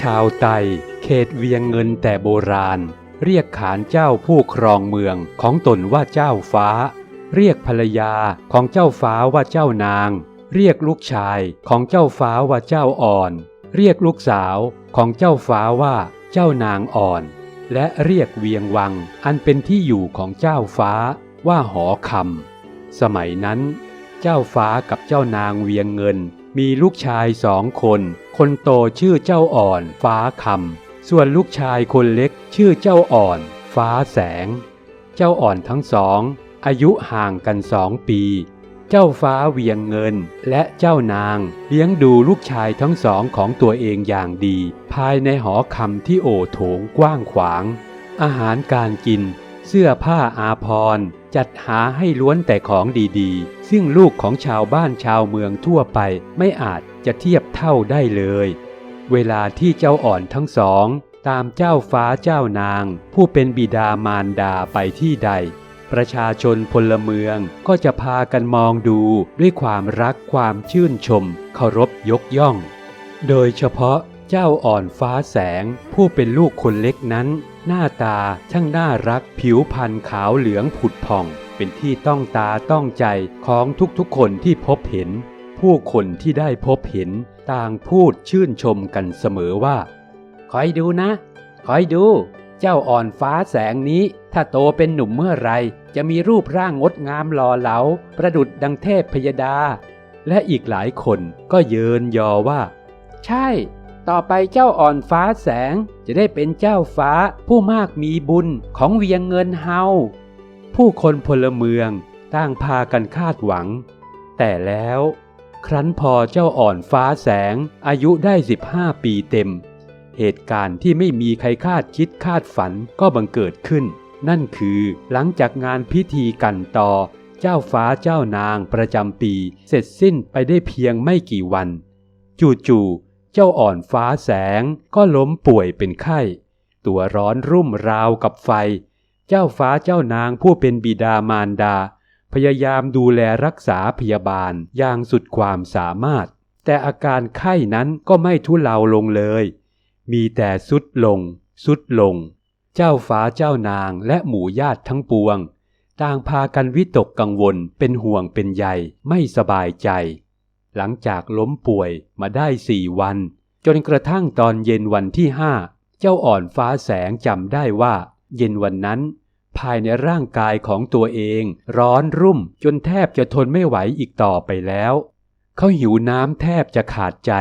ชาวไตเขตเวียงเงินแต่โบราณ เรียกขานเจ้าผู้ครองเมืองของตนว่าเจ้าฟ้า เรียกภรรยาของเจ้าฟ้าว่าเจ้านาง เรียกลูกชายของเจ้าฟ้าว่าเจ้าอ่อน เรียกลูกสาวของเจ้าฟ้าว่าเจ้านางอ่อน และเรียกเวียงวังอันเป็นที่อยู่ของเจ้าฟ้าว่าหอคำสมัยนั้น เจ้าฟ้ากับเจ้านางเวียงเงิน มีลูกชายสองคน คนโตชื่อเจ้าอ่อนฟ้าคำส่วนลูกชายคนเล็กชื่อเจ้าอ่อน ฟ้าแสง เจ้าอ่อนทั้งสอง อายุห่างกันสองปี เจ้าฟ้าเวียงเงินและเจ้านางเลี้ยงดูลูกชายทั้งสองของตัวเองอย่างดี ภายในหอคำที่โอโถงกว้างขวาง อาหารการกิน เสื้อผ้าอาภรณ์จัดหาให้ล้วนแต่ของดีๆ ซึ่งลูกของชาวบ้านชาวเมืองทั่วไปไม่อาจจะเทียบเท่าได้เลย เวลาที่เจ้าอ่อนทั้งสอง ตามเจ้าฟ้าเจ้านาง ผู้เป็นบิดามารดาไปที่ใด ประชาชนพลเมืองก็จะพากันมองดูด้วยความรักความชื่นชม เคารพยกย่อง โดยเฉพาะเจ้าอ่อนฟ้าแสงผู้เป็นลูกคนเล็กนั้น หน้าตาช่างน่ารักผิวพรรณขาวเหลืองผุดผ่อง เป็นที่ต้องตาต้องใจของทุกๆคนที่พบเห็น ผู้คนที่ได้พบเห็น ต่างพูดชื่นชมกันเสมอว่า คอยดูนะ คอยดู เจ้าอ่อนฟ้าแสงนี้ ถ้าโตเป็นหนุ่มเมื่อไรจะมีรูปร่างงดงามหล่อเหลา ประดุดดังเทพพยดา และอีกหลายคนก็เยินยอว่า ใช่ ต่อไปเจ้าอ่อนฟ้าแสงจะได้เป็นเจ้าฟ้าผู้มากมีบุญของเวียงเงินเฮา ผู้คนพลเมืองต่างพากันคาดหวัง แต่แล้วครั้นพอเจ้าอ่อนฟ้าแสงอายุได้ 15 ปีเต็ม เหตุการณ์ที่ไม่มีใครคาดคิดคาดฝันก็บังเกิดขึ้น นั่นคือหลังจากงานพิธีกันต่อ เจ้าฟ้าเจ้านางประจำปี เสร็จสิ้นไปได้เพียงไม่กี่วัน จู่ๆ เจ้าอ่อนฟ้าแสงก็ล้มป่วยเป็นไข้ ตัวร้อนรุ่มราวกับไฟ เจ้าฟ้าเจ้านางผู้เป็นบิดามารดา พยายามดูแลรักษาพยาบาลอย่างสุดความสามารถ แต่อาการไข้นั้นก็ไม่ทุเลาลงเลย มีแต่สุดลง สุดลง เจ้าฟ้าเจ้านางและหมู่ญาติทั้งปวง ต่างพากันวิตกกังวลเป็นห่วงเป็นใยไม่สบายใจ หลังจากล้มป่วยมาได้สี่วัน จนกระทั่งตอนเย็นวันที่ห้าเจ้าอ่อนฟ้าแสงจำได้ว่า เย็นวันนั้น ภายในร่างกายของตัวเอง ร้อนรุ่มจนแทบจะทนไม่ไหวอีกต่อไปแล้ว เขาหิวน้ำแทบจะขาดใจ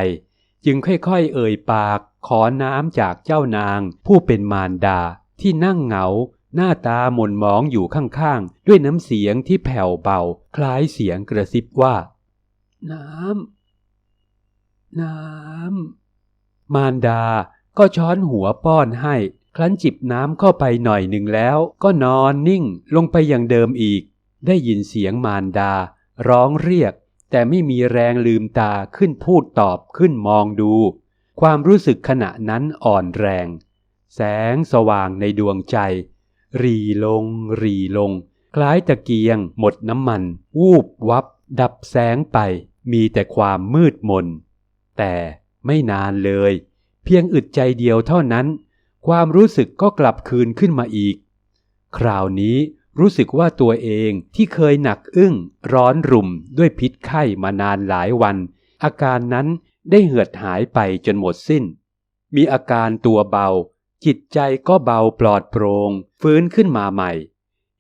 จึงค่อยๆ เอ่ยปากขอน้ำจากเจ้านาง ผู้เป็นมารดาที่นั่งเหงา หน้าตาหม่นหมองอยู่ข้างๆ ด้วยน้ำเสียงที่แผ่วเบา คล้ายเสียงกระซิบว่า น้ำ น้ำ มารดาก็ช้อนหัวป้อนให้ ครั้นจิบน้ำเข้าไปหน่อยหนึ่งแล้ว ก็นอนนิ่งลงไปอย่างเดิมอีก ได้ยินเสียงมารดา ร้องเรียก แต่ไม่มีแรงลืมตาขึ้นพูดตอบขึ้นมองดู ความรู้สึกขณะนั้นอ่อนแรง แสงสว่างในดวงใจ รีลง รีลง คล้ายตะเกียง หมดน้ำมัน วูบวับ ดับแสงไป มีแต่ความมืดมน แต่ไม่นานเลย เพียงอึดใจเดียวเท่านั้น ความรู้สึกก็กลับคืนขึ้นมาอีก คราวนี้รู้สึกว่าตัวเองที่เคยหนักอึ้งร้อนรุ่มด้วยพิษไข้มานานหลายวัน อาการนั้นได้เหือดหายไปจนหมดสิ้น มีอาการตัวเบา จิตใจก็เบาปลอดโปรง่งฟื้นขึ้นมาใหม่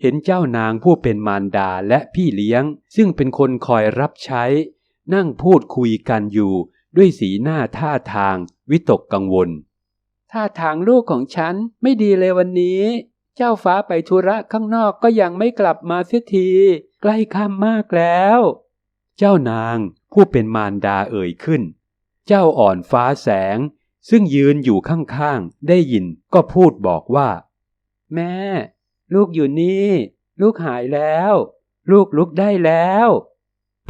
เห็นเจ้านางผู้เป็นมารดาและพี่เลี้ยง ซึ่งเป็นคนคอยรับใช้ นั่งพูดคุยกันอยู่ด้วยสีหน้าท่าทางวิตกกังวล ท่าทางลูกของฉันไม่ดีเลยวันนี้ เจ้าฟ้าไปธุระข้างนอกก็ยังไม่กลับมาเสียที ใกล้ค่ำมากแล้ว เจ้านางผู้เป็นมารดาเอ่ยขึ้น เจ้าอ่อนฟ้าแสง ซึ่งยืนอยู่ข้างๆ ได้ยินก็พูดบอกว่า แม่ ลูกอยู่นี่ ลูกหายแล้ว ลูกลุกได้แล้ว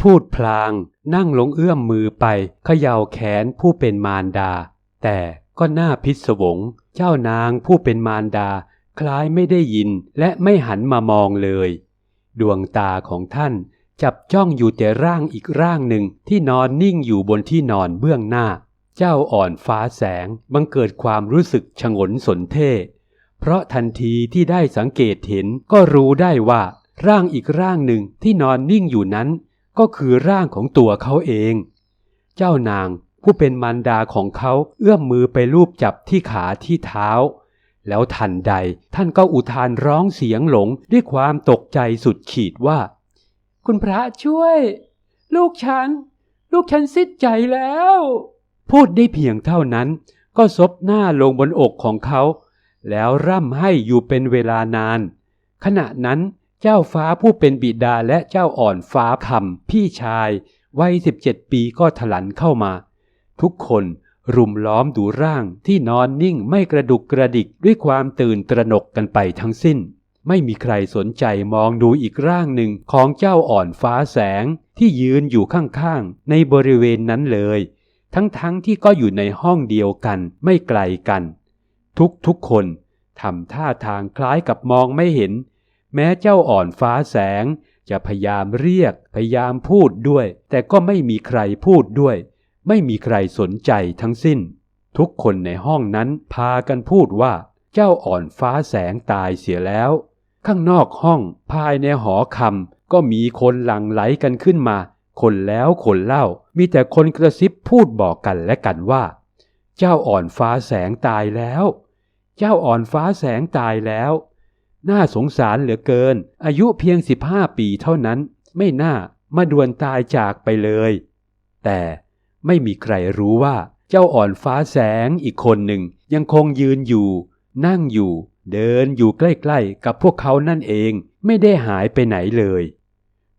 พูดพลาง นั่งลงเอื้อมมือไปเขย่าแขนผู้เป็นมารดา แต่ก็น่าพิศวง เจ้านางผู้เป็นมารดา คล้ายไม่ได้ยินและไม่หันมามองเลย ดวงตาของท่านจับจ้องอยู่แต่ร่างอีกร่างหนึ่งที่นอนนิ่งอยู่บนที่นอนเบื้องหน้า เจ้าอ่อนฟ้าแสงบังเกิดความรู้สึกฉงนสนเท่เพราะทันทีที่ได้สังเกตเห็นก็รู้ได้ว่า ร่างอีกร่างหนึ่งที่นอนนิ่งอยู่นั้น ก็คือร่างของตัวเขาเอง เจ้านางผู้เป็นมารดาของเขาเอื้อมมือไปลูบจับที่ขาที่เท้า แล้วทันใดท่านก็อุทานร้องเสียงหลงด้วยความตกใจสุดขีดว่า คุณพระช่วย ลูกฉัน ลูกฉันสิ้นใจแล้ว พูดได้เพียงเท่านั้น ก็ซบหน้าลงบนอกของเขา แล้วร่ำให้อยู่เป็นเวลานาน ขณะนั้น เจ้าฟ้าผู้เป็นบิดาและเจ้าอ่อนฟ้าคำพี่ชาย วัยสิบเจ็ดปีก็ถลันเข้ามา ทุกคนรุมล้อมดูร่างที่นอนนิ่งไม่กระดุกกระดิกด้วยความตื่นตระหนกกันไปทั้งสิ้น ไม่มีใครสนใจมองดูอีกร่างหนึ่งของเจ้าอ่อนฟ้าแสงที่ยืนอยู่ข้างๆ ในบริเวณนั้นเลย ทั้งๆทที่ก็อยู่ในห้องเดียวกันไม่ไกลกัน ทุกๆคนทำท่าทางคล้ายกับมองไม่เห็น แม้เจ้าอ่อนฟ้าแสง จะพยายามเรียก พยายามพูดด้วย แต่ก็ไม่มีใครพูดด้วย ไม่มีใครสนใจทั้งสิ้น ทุกคนในห้องนั้นพากันพูดว่า เจ้าอ่อนฟ้าแสงตายเสียแล้ว ข้างนอกห้องภายในหอคำก็มีคนหลั่งไหลกันขึ้นมา คนแล้วคนเล่า มีแต่คนกระซิบพูดบอกกันและกันว่า เจ้าอ่อนฟ้าแสงตายแล้ว เจ้าอ่อนฟ้าแสงตายแล้ว น่าสงสารเหลือเกิน อายุเพียงสิบห้าปีเท่านั้น ไม่น่ามาด่วนตายจากไปเลย แต่ไม่มีใครรู้ว่า เจ้าอ่อนฟ้าแสงอีกคนหนึ่งยังคงยืนอยู่ นั่งอยู่ เดินอยู่ใกล้ๆ กับพวกเขานั่นเองไม่ได้หายไปไหนเลย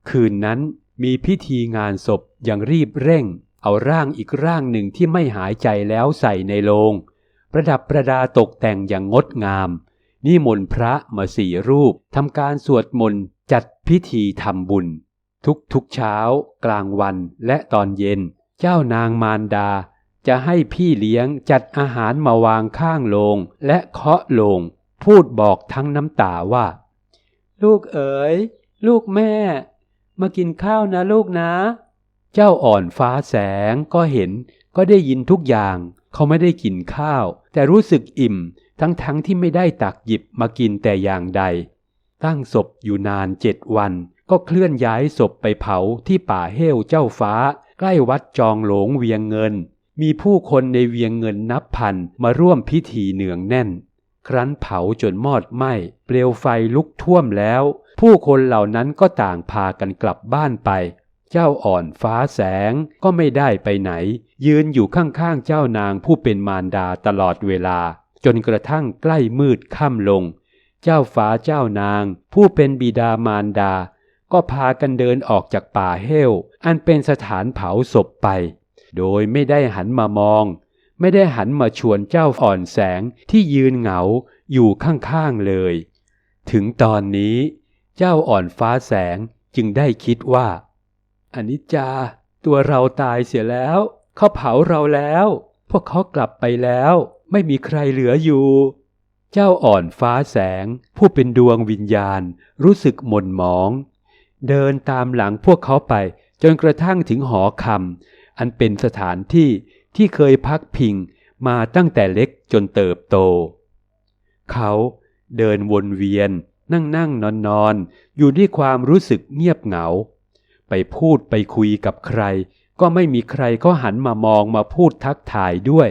คืนนั้นมีพิธีงานศพอย่างรีบเร่ง เอาร่างอีกร่างหนึ่งที่ไม่หายใจแล้วใส่ในโลง ประดับประดาตกแต่งอย่างงดงาม นิมนต์พระมาสี่รูปทำการสวดมนต์จัดพิธีทำบุญ ทุกๆเช้า กลางวันและตอนเย็น เจ้านางมารดา จะให้พี่เลี้ยงจัดอาหารมาวางข้างโลง และเคาะโลง พูดบอกทั้งน้ำตาว่า ลูกเอ๋ย ลูกแม่ มากินข้าวนะลูกนะ เจ้าอ่อนฟ้าแสงก็เห็นก็ได้ยินทุกอย่าง เขาไม่ได้กินข้าว แต่รู้สึกอิ่ม ทั้งๆทที่ไม่ได้ตักหยิบมากินแต่อย่างใด ตั้งศพอยู่นานเจ็ดวัน ก็เคลื่อนย้ายศพไปเผาที่ป่าเฮวเจ้าฟ้า ใกล้วัดจองหลงเวียงเงิน มีผู้คนในเวียงเงินนับพันมาร่วมพิธีเนืองแน่น ครั้นเผาจนมอดไหม้เปลวไฟลุกท่วมแล้ว ผู้คนเหล่านั้นก็ต่างพากันกลับบ้านไปเจ้าอ่อนฟ้าแสงก็ไม่ได้ไปไหน ยืนอยู่ข้างๆเจ้านางผู้เป็นมารดาตลอดเวลา จนกระทั่งใกล้มืดค่ำลง เจ้าฟ้าเจ้านาง ผู้เป็นบิดามารดา ก็พากันเดินออกจากป่าเฮลอันเป็นสถานเผาศพไป โดยไม่ได้หันมามอง ไม่ได้หันมาชวนเจ้าอ่อนแสงที่ยืนเหงาอยู่ข้างๆเลย ถึงตอนนี้ เจ้าอ่อนฟ้าแสงจึงได้คิดว่าอนิจจา ตัวเราตายเสียแล้ว เขาเผาเราแล้ว พวกเขากลับไปแล้ว ไม่มีใครเหลืออยู่ เจ้าอ่อนฟ้าแสง ผู้เป็นดวงวิญญาณ รู้สึกหม่นหมอง เดินตามหลังพวกเขาไป จนกระทั่งถึงหอคำอันเป็นสถานที่ที่เคยพักพิงมาตั้งแต่เล็กจนเติบโต เขาเดินวนเวียน นั่งนั่งนอนนอนอยู่ด้วยความรู้สึกเงียบเหงา ไปพูดไปคุยกับใคร ก็ไม่มีใครก็หันมามองมาพูดทักทายด้วย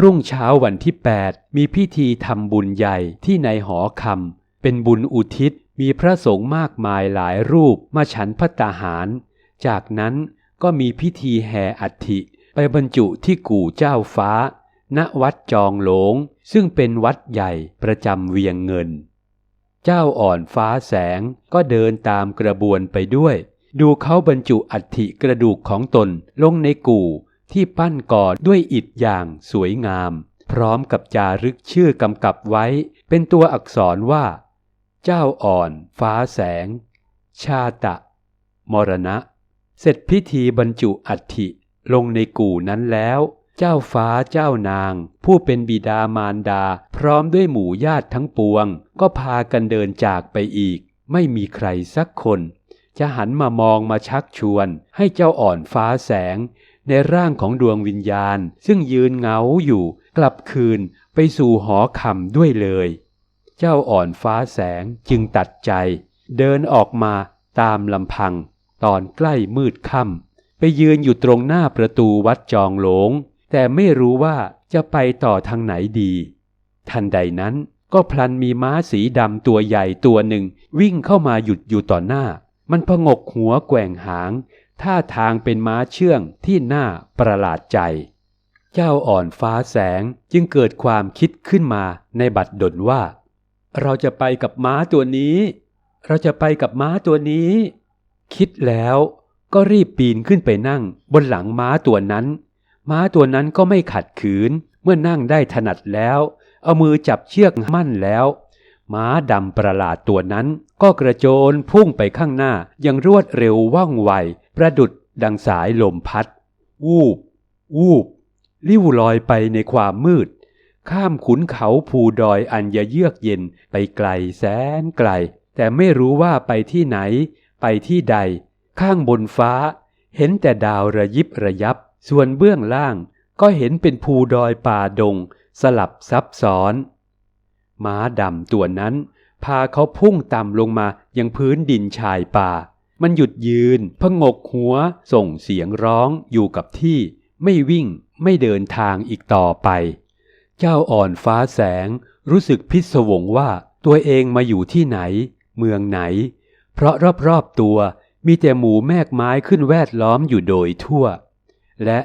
รุ่งเช้าวันที่ 8 มีพิธีทำบุญใหญ่ที่ในหอคำเป็นบุญอุทิศมีพระสงฆ์มากมายหลายรูปมาฉันพระตาหาร จากนั้นก็มีพิธีแห่อัฐิ ไปบรรจุที่กู่เจ้าฟ้า ณวัดจองหลง ซึ่งเป็นวัดใหญ่ประจำเวียงเงิน เจ้าอ่อนฟ้าแสงก็เดินตามกระบวนไปด้วย ดูเขาบรรจุอัฐิกระดูกของตนลงในกู่ ที่ปั้นก่อด้วยอิฐอย่างสวยงาม พร้อมกับจารึกชื่อกำกับไว้ เป็นตัวอักษรว่า เจ้าอ่อน ฟ้าแสง ชาตะ มรณะ เสร็จพิธีบรรจุอัฐิลงในกู่นั้นแล้ว เจ้าฟ้าเจ้านาง ผู้เป็นบิดามารดา พร้อมด้วยหมู่ญาติทั้งปวง ก็พากันเดินจากไปอีก ไม่มีใครสักคน จะหันมามองมาชักชวน ให้เจ้าอ่อนฟ้าแสง ในร่างของดวงวิญญาณ ซึ่งยืนเงาอยู่ กลับคืนไปสู่หอคำด้วยเลย เจ้าอ่อนฟ้าแสงจึงตัดใจ เดินออกมาตามลำพัง ตอนใกล้มืดค่ำไปยืนอยู่ตรงหน้าประตูวัดจองหลง แต่ไม่รู้ว่าจะไปต่อทางไหนดี ทันใดนั้นก็พลันมีม้าสีดำตัวใหญ่ตัวหนึ่งวิ่งเข้ามาหยุดอยู่ต่อหน้า มันพงกหัวแกว่งหาง ท่าทางเป็นม้าเชื่องที่น่าประหลาดใจ เจ้าอ่อนฟ้าแสงจึงเกิดความคิดขึ้นมาในบัดดลว่า เราจะไปกับม้าตัวนี้ เราจะไปกับม้าตัวนี้ คิดแล้วก็รีบปีนขึ้นไปนั่งบนหลังม้าตัวนั้น ม้าตัวนั้นก็ไม่ขัดขืนเมื่อนั่งได้ถนัดแล้ว เอามือจับเชือกมั่นแล้ว ม้าดำประหลาดตัวนั้น ก็กระโจนพุ่งไปข้างหน้าอย่างรวดเร็วว่องไว ประดุดดังสายลมพัด วูบ วูบ ลิ้วลอยไปในความมืด ข้ามขุนเขาภูดอยอันยะเยือกเย็นไปไกลแสนไกล แต่ไม่รู้ว่าไปที่ไหน ไปที่ใด ข้างบนฟ้า เห็นแต่ดาวระยิบระยับ ส่วนเบื้องล่างก็เห็นเป็นภูดอยป่าดง สลับซับซ้อน ม้าดำตัวนั้น พาเขาพุ่งต่ำลงมายังพื้นดินชายป่า มันหยุดยืนพงกหัว ส่งเสียงร้องอยู่กับที่ ไม่วิ่งไม่เดินทางอีกต่อไป เจ้าอ่อนฟ้าแสงรู้สึกพิศวงว่าตัวเองมาอยู่ที่ไหน เมืองไหน เพราะรอบๆตัวมีแต่หมูแมกไม้ขึ้นแวดล้อมอยู่โดยทั่ว และ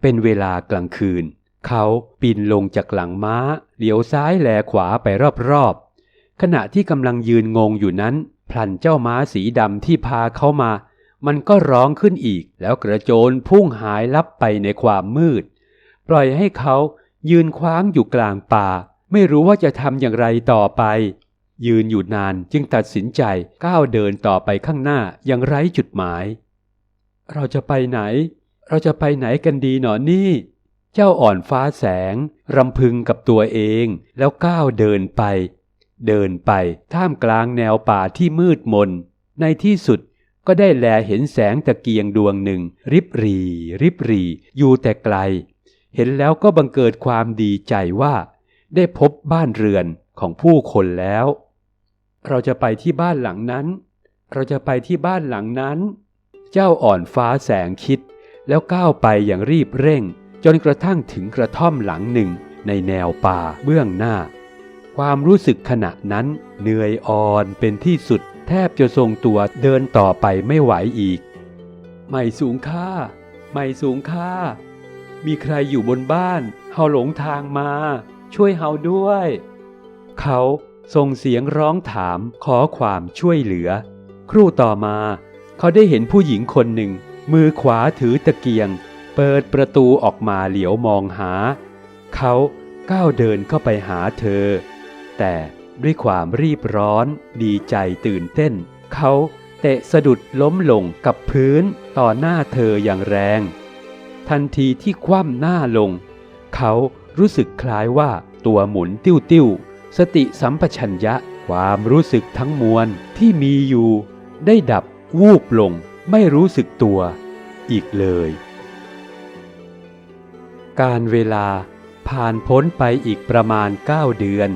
เป็นเวลากลางคืน เขาปีนลงจากหลังม้าเลี้ยวซ้ายแลขวาไปรอบๆ ขณะที่กำลังยืนงงอยู่นั้น พลันเจ้าม้าสีดำที่พาเขามา มันก็ร้องขึ้นอีก แล้วกระโจนพุ่งหายลับไปในความมืด ปล่อยให้เขายืนคว้างอยู่กลางป่า ไม่รู้ว่าจะทำอย่างไรต่อไป ยืนอยู่นานจึงตัดสินใจก้าวเดินต่อไปข้างหน้าอย่างไร้จุดหมาย เราจะไปไหน เราจะไปไหนกันดีหนอนี่ เจ้าอ่อนฟ้าแสง รำพึงกับตัวเอง แล้วก้าวเดินไป เดินไปท่ามกลางแนวป่าที่มืดมน ในที่สุดก็ได้แลเห็นแสงตะเกียงดวงหนึ่ง ริบรี ริบรี อยู่แต่ไกล เห็นแล้วก็บังเกิดความดีใจว่า ได้พบบ้านเรือนของผู้คนแล้ว เราจะไปที่บ้านหลังนั้น เราจะไปที่บ้านหลังนั้น เจ้าอ่อนฟ้าแสงคิด แล้วก้าวไปอย่างรีบเร่ง จนกระทั่งถึงกระท่อมหลังหนึ่งในแนวป่าเบื้องหน้า ความรู้สึกขณะนั้นเหนื่อยอ่อนเป็นที่สุดแทบจะทรงตัวเดินต่อไปไม่ไหวอีก ไม่สูงค่า ไม่สูงค่า มีใครอยู่บนบ้าน เฮาหลงทางมา ช่วยเฮาด้วย เขาส่งเสียงร้องถามขอความช่วยเหลือ ครู่ต่อมา เขาได้เห็นผู้หญิงคนหนึ่ง มือขวาถือตะเกียง เปิดประตูออกมาเหลียวมองหา เขาก้าวเดินเข้าไปหาเธอ แต่ด้วยความรีบร้อน ดีใจตื่นเต้น เขาเตะสะดุดล้มลงกับพื้นต่อหน้าเธออย่างแรง ทันทีที่คว่ำหน้าลง เขารู้สึกคล้ายว่าตัวหมุนติ้วติ้วสติสัมปชัญญะความรู้สึกทั้งมวลที่มีอยู่ ได้ดับวูบลงไม่รู้สึกตัว อีกเลย การเวลาผ่านพ้นไปอีกประมาณเก้าเดือน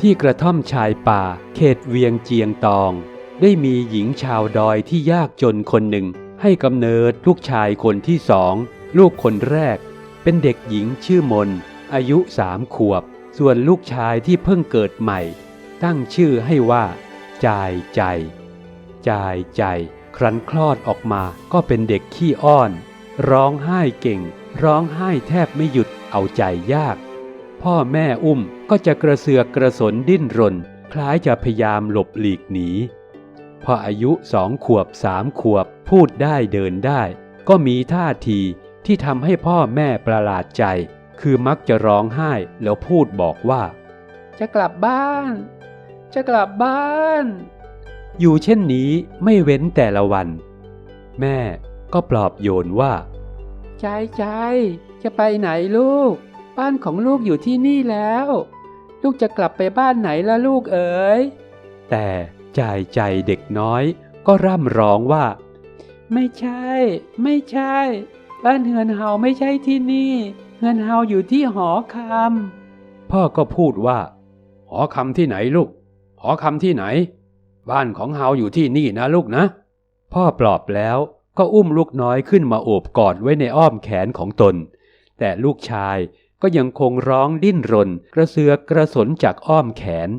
ที่กระท่อมชายป่าเขตเวียงเจียงตอง ได้มีหญิงชาวดอยที่ยากจนคนหนึ่ง ให้กำเนิดลูกชายคนที่สอง ลูกคนแรก เป็นเด็กหญิงชื่อมน อายุสามขวบ ส่วนลูกชายที่เพิ่งเกิดใหม่ ตั้งชื่อให้ว่าจายใจจายใจ ครั้นคลอดออกมาก็เป็นเด็กขี้อ้อน ร้องไห้เก่ง ร้องไห้แทบไม่หยุดเอาใจยาก พ่อแม่อุ้มก็จะกระเสือกกระสนดิ้นรน คล้ายจะพยายามหลบหลีกหนี พออายุสองขวบสามขวบพูดได้เดินได้ ก็มีท่าทีที่ทำให้พ่อแม่ประหลาดใจ คือมักจะร้องไห้แล้วพูดบอกว่า จะกลับบ้าน จะกลับบ้าน อยู่เช่นนี้ไม่เว้นแต่ละวัน แม่ก็ปลอบโยนว่า ใจใจจะไปไหนลูก บ้านของลูกอยู่ที่นี่แล้ว ลูกจะกลับไปบ้านไหนละลูกเอ๋ยแต่ใจใจเด็กน้อยก็ร่ำร้องว่า ไม่ใช่ ไม่ใช่ บ้านเฮือนเฮาไม่ใช่ที่นี่เฮือนเฮาอยู่ที่หอคพ่อก็พูดว่า หอคำที่ไหนลูก หอคำที่ไหน บ้านของเฮาอยู่ที่นี่นะลูกนะ พ่อปลอบแล้ว ก็อุ้มลูกน้อยขึ้นมาโอบกอดไว้ในอ้อมแขนของตน แต่ลูกชายก็ยังคงร้องดิ้นรน กระเสือกกระสนจากอ้อมแขน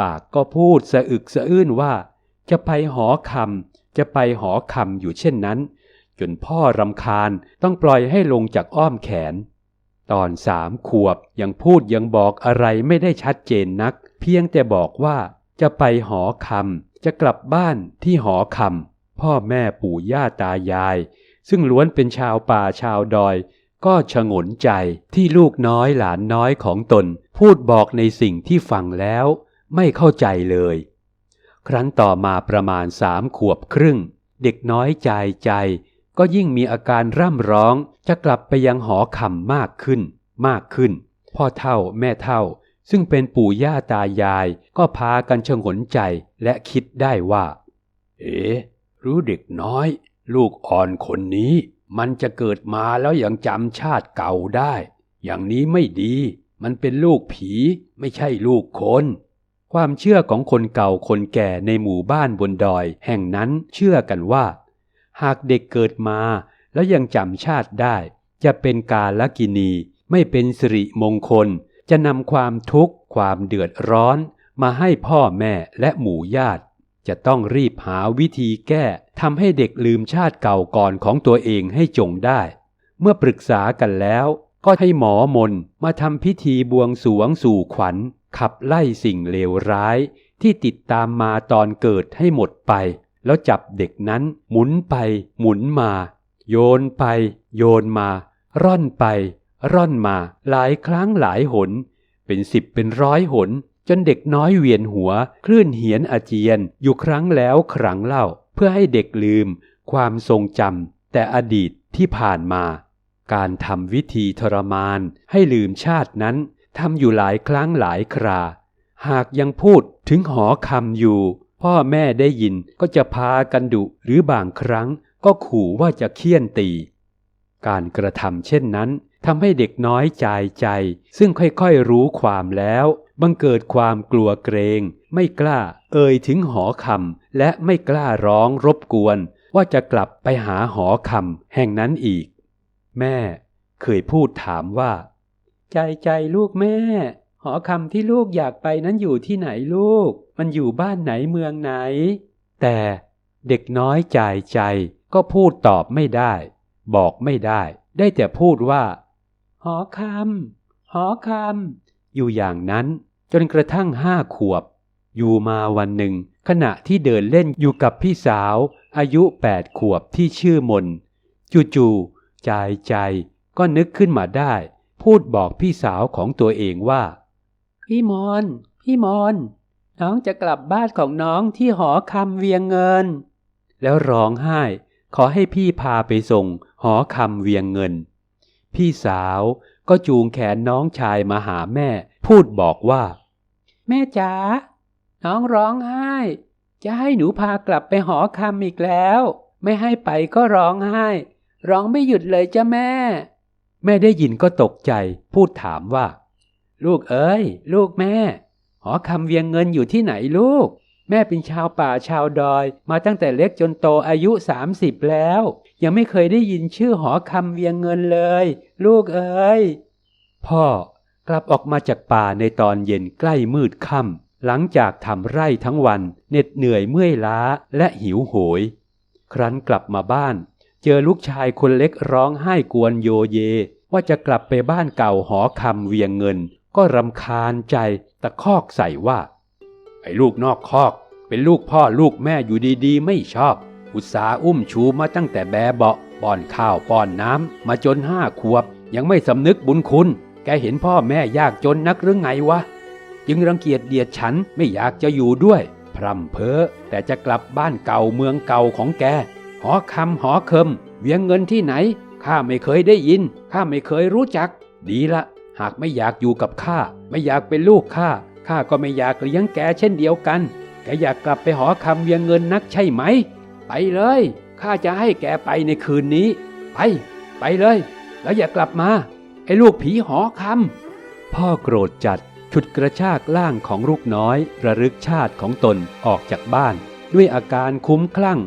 ปากก็พูดสะอึกสะอื้นว่า จะไปหอคำจะไปหอคำอยู่เช่นนั้น จนพ่อรำคาญต้องปล่อยให้ลงจากอ้อมแขน ตอนสามขวบยังพูดยังบอกอะไรไม่ได้ชัดเจนนัก เพียงแต่บอกว่าจะไปหอคำจะกลับบ้านที่หอคำ พ่อแม่ปู่ย่าตายาย ซึ่งล้วนเป็นชาวป่าชาวดอย ก็ชงนใจที่ลูกน้อยหลานน้อยของตน พูดบอกในสิ่งที่ฟังแล้ว ไม่เข้าใจเลย ครั้นต่อมาประมาณสามขวบครึ่ง เด็กน้อยใจใจ ก็ยิ่งมีอาการร่ำร้องจะกลับไปยังหอคำมากขึ้น มากขึ้น พ่อเท่าแม่เท่าซึ่งเป็นปู่ย่าตายายก็พากันชงนใจและคิดได้ว่า เอ๋ รู้เด็กน้อย ลูกอ่อนคนนี้ มันจะเกิดมาแล้วยังจำชาติเก่าได้ อย่างนี้ไม่ดี มันเป็นลูกผีไม่ใช่ลูกคนความเชื่อของคนเก่าคนแก่ในหมู่บ้านบนดอย แห่งนั้นเชื่อกันว่า หากเด็กเกิดมาแล้วยังจำชาติได้ จะเป็นกาลกินี ไม่เป็นสิริมงคล จะนำความทุกข์ ความเดือดร้อน มาให้พ่อแม่และหมู่ญาติ จะต้องรีบหาวิธีแก้ทำให้เด็กลืมชาติเก่าก่อนของตัวเองให้จงได้ เมื่อปรึกษากันแล้วก็ให้หมอมนมาทำพิธีบวงสวงสู่ขวัญ ขับไล่สิ่งเลวร้าย ที่ติดตามมาตอนเกิดให้หมดไป แล้วจับเด็กนั้นหมุนไป หมุนมา โยนไป โยนมา ร่อนไป ร่อนมา หลายครั้งหลายหน เป็นสิบเป็นร้อยหน จนเด็กน้อยเวียนหัว คลื่นเหียนอาเจียนอยู่ครั้งแล้วครั้งเล่า เพื่อให้เด็กลืม ความทรงจำแต่อดีตที่ผ่านมา การทำวิธีทรมานให้ลืมชาตินั้นทำอยู่หลายครั้งหลายครา หากยังพูดถึงหอคำอยู่ พ่อแม่ได้ยินก็จะพากันดุหรือบางครั้งก็ขู่ว่าจะเคี่ยนตี การกระทำเช่นนั้น ทำให้เด็กน้อยใจใจ ซึ่งค่อยๆรู้ความแล้ว บังเกิดความกลัวเกรง ไม่กล้า เอ่ยถึงหอคำและไม่กล้าร้องรบกวน ว่าจะกลับไปหาหอคำแห่งนั้นอีก แม่เคยพูดถามว่า ใจใจลูกแม่ หอคำที่ลูกอยากไปนั้นอยู่ที่ไหนลูก มันอยู่บ้านไหนเมืองไหน แต่เด็กน้อยใจใจก็พูดตอบไม่ได้ บอกไม่ได้ ได้แต่พูดว่า หอคำหอคอยู่อย่างนั้นจนกระทั่งห้าขวบ อยู่มาวันหนึ่ง ขณะที่เดินเล่นอยู่กับพี่สาว อายุแปดขวบที่ชื่อมนจู่ๆใจใจก็นึกขึ้นมาได้ พูดบอกพี่สาวของตัวเองว่าำพี่มอนพี่มอนน้องจะกลับบ้านของน้องที่หอคำเวียงเงิน แล้วร้องไห้ ขอให้พี่พาไปส่งหอคำเวียงเงิน พี่สาวก็จูงแขนน้องชายมาหาแม่ พูดบอกว่า แม่จ๋าน้องร้องไห้ จะให้หนูพากลับไปหอคำอีกแล้ว ไม่ให้ไปก็ร้องไห้ ร้องไม่หยุดเลยจ้ะแม่ แม่ได้ยินก็ตกใจ พูดถามว่า ลูกเอ้ย ลูกแม่ หอคำเวียงเงินอยู่ที่ไหนลูก แม่เป็นชาวป่าชาวดอย มาตั้งแต่เล็กจนโตอายุสามสิบแล้ว ยังไม่เคยได้ยินชื่อหอคำเวียงเงินเลย ลูกเอ้ย พ่อกลับออกมาจากป่าในตอนเย็นใกล้มืดค่ำหลังจากทำไร่ทั้งวันเหน็ดเหนื่อยเมื่อยล้าและหิวโหย ครั้นกลับมาบ้าน เจอลูกชายคนเล็กร้องไห้กวนโยเย ว่าจะกลับไปบ้านเก่าหอคำเวียงเงิน ก็รำคาญใจตะคอกใส่ว่า ไอ้ลูกนอกคอก เป็นลูกพ่อลูกแม่อยู่ดีๆ ไม่ชอบ อุตสาห์อุ้มชูมาตั้งแต่แบเบาะป้อนข้าวป้อนน้ำมาจนห้าขวบ ยังไม่สำนึกบุญคุณ แกเห็นพ่อแม่ยากจนนักหรือไงวะ จึงรังเกียจเดียดฉันไม่อยากจะอยู่ด้วย พร่ำเพ้อแต่จะกลับบ้านเก่าเมืองเก่าของแก หอคำหอเคิมเวียงเงินที่ไหนข้าไม่เคยได้ยินข้าไม่เคยรู้จัก ดีละ หากไม่อยากอยู่กับข้าไม่อยากเป็นลูกข้า ข้าก็ไม่อยากเลี้ยงแกเช่นเดียวกัน แกอยากกลับไปหอคำเวียงเงินนักใช่ไหม ไปเลย ข้าจะให้แกไปในคืนนี้ ไป ไปเลย แล้วอย่ากลับมา ไอ้ลูกผีหอคพ่อโกรธจัดฉุดกระชากล่างของลูกน้อย ระลึกชาติของตนออกจากบ้าน ด้วยอาการคุ้มคลั่ง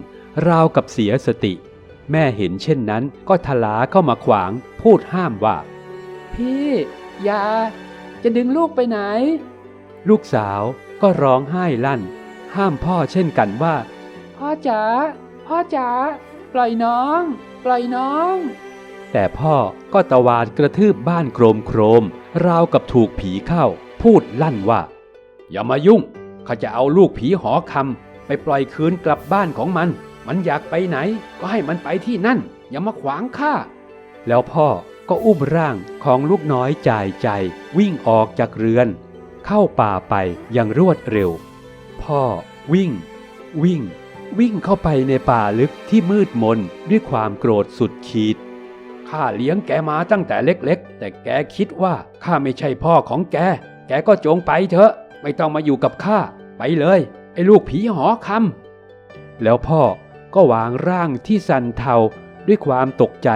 ราวกับเสียสติ แม่เห็นเช่นนั้นก็ทลาเข้ามาขวาง พูดห้ามว่าำพี่ อย่า จะดึงลูกไปไหน ลูกสาวก็ร้องไห้ลั่น ห้ามพ่อเช่นกันว่า พ่อจ๋าพ่อจ๋าปล่อยน้อง ปล่อยน้อง แต่พ่อก็ตะวาดกระทืบบ้านโครมโครมราวกับถูกผีเข้า พูดลั่นว่า อย่ามายุ่งข้าจะเอาลูกผีหอคำไปปล่อยคืนกลับบ้านของมัน มันอยากไปไหน ก็ให้มันไปที่นั่น อย่ามาขวางข้าแล้วพ่อก็อุ้มร่างของลูกน้อยจ่ายใจวิ่งออกจากเรือน เข้าป่าไปอย่างรวดเร็ว พ่อ วิ่ง วิ่ง วิ่งเข้าไปในป่าลึกที่มืดมนด้วยความโกรธสุดขีดข้าเลี้ยงแกมาตั้งแต่เล็กๆ แต่แกคิดว่าข้าไม่ใช่พ่อของแก แกก็จงไปเถอะ ไม่ต้องมาอยู่กับข้า ไปเลย ไอ้ลูกผีหอคำแล้วพ่อก็วางร่างที่สันเทาด้วยความตกใจ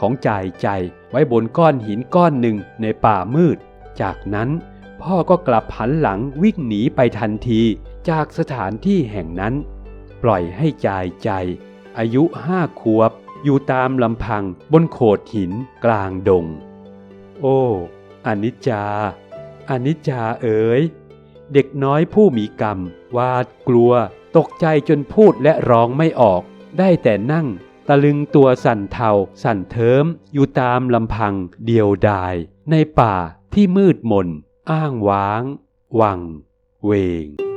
ของจ่ายใจไว้บนก้อนหินก้อนหนึ่งในป่ามืด จากนั้น พ่อก็กลับหันหลังวิ่งหนีไปทันทีจากสถานที่แห่งนั้น ปล่อยให้จ่ายใจ อายุห้าขวบ อยู่ตามลำพังบนโขดหินกลางดง โอ้อนิจจาอนิจจาเอ๋ยเด็กน้อยผู้มีกรรมวาดกลัว ตกใจจนพูดและร้องไม่ออก ได้แต่นั่ง ตะลึงตัวสั่นเทา สั่นเทิมอยู่ตามลำพังเดียวดาย ในป่าที่มืดมน อ้างว้าง วัง เวง